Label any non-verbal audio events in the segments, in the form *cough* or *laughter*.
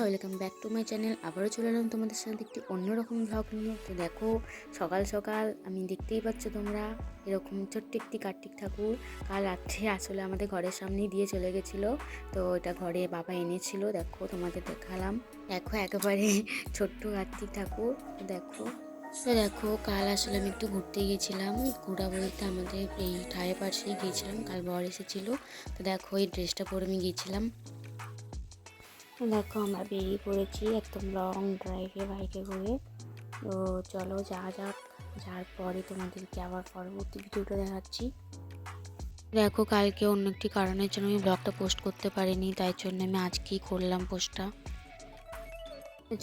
Back to my channel আবারও চলে এলাম তোমাদের সাথে একটি অন্যরকম ব্লগ নিয়ে। তো দেখো, সকাল সকাল আমি দেখতেই পাচ্ছ তোমরা, এরকম ছোট্ট একটি কার্তিক ঠাকুর। কাল রাত্রে আসলে আমাদের ঘরের সামনেই দিয়ে চলে গেছিল। তো এটা ঘরে বাবা এনেছিল, দেখো তোমাদের দেখালাম। দেখো একেবারে *laughs* ছোট্ট কার্তিক ঠাকুর, দেখো। তো দেখো, কাল আসলে আমি একটু ঘুরতে গিয়েছিলাম। ঘোরা বলতে আমাদের এই ঠায় পাশেই গিয়েছিলাম, কাল বর এসেছিল। তো দেখো, এই ড্রেসটা পরে আমি গিয়েছিলাম। দেখো আমরা বেরিয়ে পড়েছি একদম লং ড্রাইভে বাইকে করে। তো চলো যা যাক যার পরে তোমাদেরকে আবার পরবর্তী ভিডিওটা দেখাচ্ছি। দেখো কালকে অন্য একটি কারণের জন্য আমি ব্লগটা পোস্ট করতে পারিনি, তাই জন্য আমি আজকেই করলাম পোস্টটা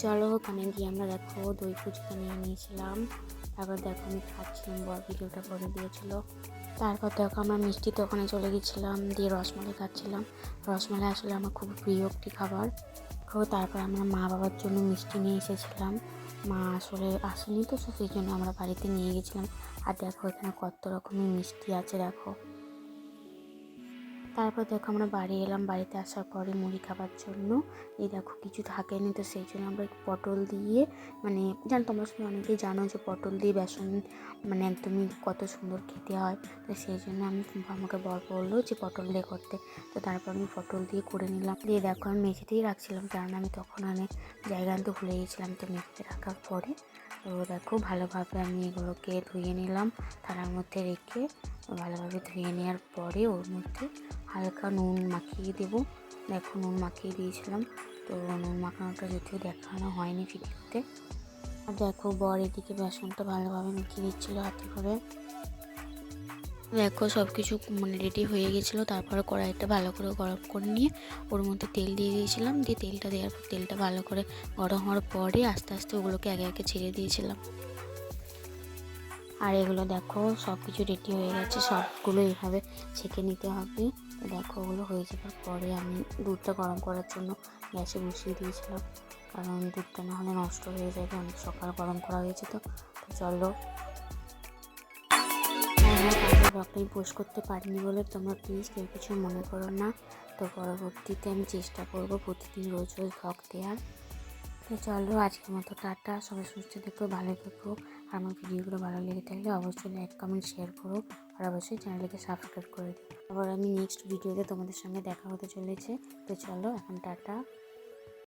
চলো ওখানে গিয়ে আমরা দেখো দই ফুচকা নিয়ে নিয়েছিলাম। তারপর দেখো আমি খাচ্ছিলাম বর ভিডিওটা করে দিয়েছিল। তারপর দেখো আমরা মিষ্টি দোকানে চলে গেছিলাম, দিয়ে রসমালাই খাচ্ছিলাম। রসমালাই আসলে আমার খুব প্রিয় একটি খাবার। তো তারপর আমরা মা বাবার জন্য মিষ্টি নিয়ে এসেছিলাম। মা আসলে আসেনি তো সেই জন্য আমরা বাড়িতে নিয়ে গেছিলাম। আর দেখো এখানে কত রকমের মিষ্টি আছে, দেখো। তারপর দেখো আমরা বাড়ি এলাম, বাড়িতে আসার পরে মুড়ি খাবার জন্য। এই দেখো কিছু থাকেনি, তো সেই জন্য আমরা পটল দিয়ে মানে জান তোমরা সবাই অনেকেই জানো যে পটল দিয়ে বেসন মানে একদমই কত সুন্দর খেতে হয়। তো সেই জন্য আমি আমাকে বর বলল যে পটল দিয়ে করতে। তো তারপর আমি পটল দিয়ে করে নিলাম। দিয়ে দেখো আমি মেঝেতেই রাখছিলাম কারণ আমি তখন অনেক জায়গা আনতে ভুলে গেছিলাম, তো মেঝেতে রাখার পরে তো দেখো, ভালোভাবে আমি এগুলোকে ধুয়ে নিলাম। থালার মধ্যে রেখে ভালোভাবে ধুয়ে নেওয়ার পরে ওর মধ্যে হালকা নুন মাখিয়ে দেব। দেখো, নুন মাখিয়ে দিয়েছিলাম। তো নুন মাখানোটা যদিও দেখানো হয়নি ভিডিওতে। আর দেখো, বর এদিকে বেসনটা ভালোভাবে মেখে দিচ্ছিল হাতে করে। দেখো সব কিছু মানে রেডি হয়ে গেছিল, তারপরে কড়াইটা ভালো করে গরম করে নিয়ে ওর মধ্যে তেল দিয়ে দিয়েছিলাম, দিয়ে তেলটা দেওয়ার পর তেলটা ভালো করে গরম হওয়ার পরে আস্তে আস্তে ওগুলোকে একে একে ছেড়ে দিয়েছিলাম। আর এগুলো দেখো সব কিছু রেডি হয়ে গেছে, সবগুলো এইভাবে ছেঁকে নিতে হবে। দেখো ওগুলো হয়ে যাওয়ার পরে আমি দুধটা গরম করার জন্য গ্যাসে বসিয়ে দিয়েছিলাম, কারণ দুধটা না হলে নষ্ট হয়ে যাবে, অনেক সকাল গরম করা হয়েছে তো তো চলো। আমি পোস্ট করতে পারিনি বলে তোমরা প্লিজ কেউ কিছু মনে করো না। তো পরবর্তীতে আমি চেষ্টা করব প্রতিদিন রোজ রোজ ব্লগ দেওয়ার তো চলো, আজকের মতো টাটা। সবাই সুস্থ থেকো, ভালো থেকো। আর আমার ভিডিওগুলো ভালো লেগে থাকলে অবশ্যই লাইক কমেন্ট শেয়ার করো। আর অবশ্যই চ্যানেলকে সাবস্ক্রাইব করে দিও। আবার আমি নেক্সট ভিডিওতে তোমাদের সঙ্গে দেখা হতে চলেছে। তো চলো, এখন টাটা।